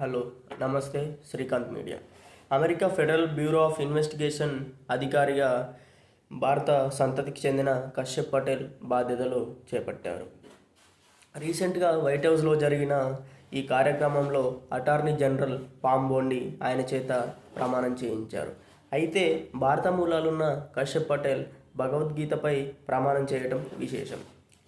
Hello namaste Srikanth media. America federal bureau of investigation అధికారిగా భారత సంతతికి చెందిన కశ్యప్ పటేల్ బాధ్యతలు చేపట్టారు. రీసెంట్గా వైట్ హౌస్లో జరిగిన ఈ కార్యక్రమంలో అటార్నీ జనరల్ పామ్ బోండి ఆయన చేత ప్రమాణం చేయించారు. అయితే భారత మూలాలున్న కశ్యప్ పటేల్ భగవద్గీతపై ప్రమాణం చేయడం విశేషం.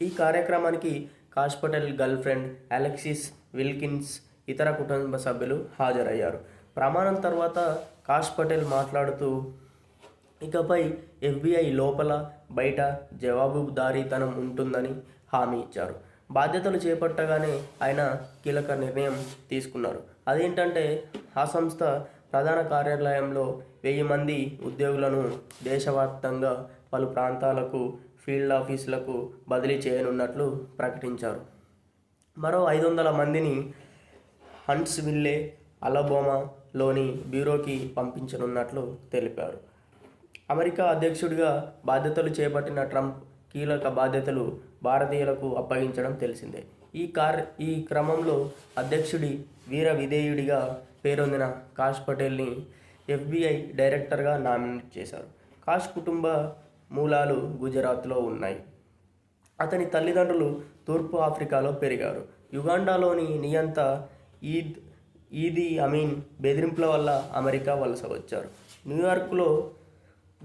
ఈ కార్యక్రమానికి Kash Patel girlfriend Alexis Wilkins ఇతర కుటుంబ సభ్యులు హాజరయ్యారు. ప్రమాణం తర్వాత కాష్ పటేల్ మాట్లాడుతూ ఇకపై ఎఫ్బిఐ లోపల బయట జవాబుదారీతనం ఉంటుందని హామీ ఇచ్చారు. బాధ్యతలు చేపట్టగానే ఆయన కీలక నిర్ణయం తీసుకున్నారు. అదేంటంటే ఆ సంస్థ ప్రధాన కార్యాలయంలో వెయ్యి మంది ఉద్యోగులను దేశవ్యాప్తంగా పలు ప్రాంతాలకు ఫీల్డ్ ఆఫీసులకు బదిలీ చేయనున్నట్లు ప్రకటించారు. మరో ఐదు వందల మందిని హంట్స్విల్లే అలబోమాలోని బ్యూరోకి పంపించనున్నట్లు తెలిపారు. అమెరికా అధ్యక్షుడిగా బాధ్యతలు చేపట్టిన ట్రంప్ కీలక బాధ్యతలు భారతీయులకు అప్పగించడం తెలిసిందే. ఈ కార్ ఈ క్రమంలో అధ్యక్షుడి వీర విధేయుడిగా పేరొందిన కాష్ పటేల్ని ఎఫ్బిఐ డైరెక్టర్గా నామినేట్ చేశారు. కాష్ కుటుంబ మూలాలు గుజరాత్లో ఉన్నాయి. అతని తల్లిదండ్రులు తూర్పు ఆఫ్రికాలో పెరిగారు. యుగాండాలోని నియంత ఈద్ ఈది అమీన్ బెదిరింపుల వల్ల అమెరికా వలస వచ్చారు. న్యూయార్క్లో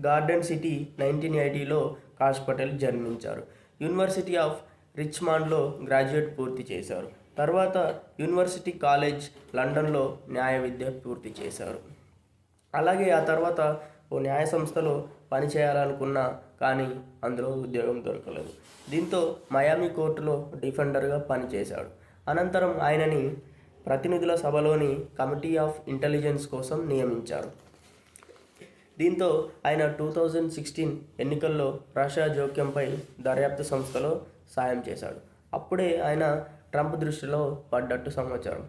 గార్డెన్ సిటీ నైన్టీన్ ఎయిటీలో కాష్ పటేల్ జన్మించారు. యూనివర్సిటీ ఆఫ్ రిచ్మాండ్లో గ్రాడ్యుయేట్ పూర్తి చేశారు. తర్వాత యూనివర్సిటీ కాలేజ్ లండన్లో న్యాయ విద్య పూర్తి చేశారు. అలాగే ఆ తర్వాత ఓ న్యాయ సంస్థలో పనిచేయాలనుకున్నా కానీ అందులో ఉద్యోగం దొరకలేదు. దీంతో మయామి కోర్టులో డిఫెండర్గా పనిచేశాడు. అనంతరం ఆయనని ప్రతినిధుల సభలోని కమిటీ ఆఫ్ ఇంటెలిజెన్స్ కోసం నియమించారు. దీంతో ఆయన టూ థౌజండ్ సిక్స్టీన్ ఎన్నికల్లో రష్యా జోక్యంపై దర్యాప్తు సంస్థలో సాయం చేశాడు. అప్పుడే ఆయన ట్రంప్ దృష్టిలో పడ్డట్టు సమాచారం.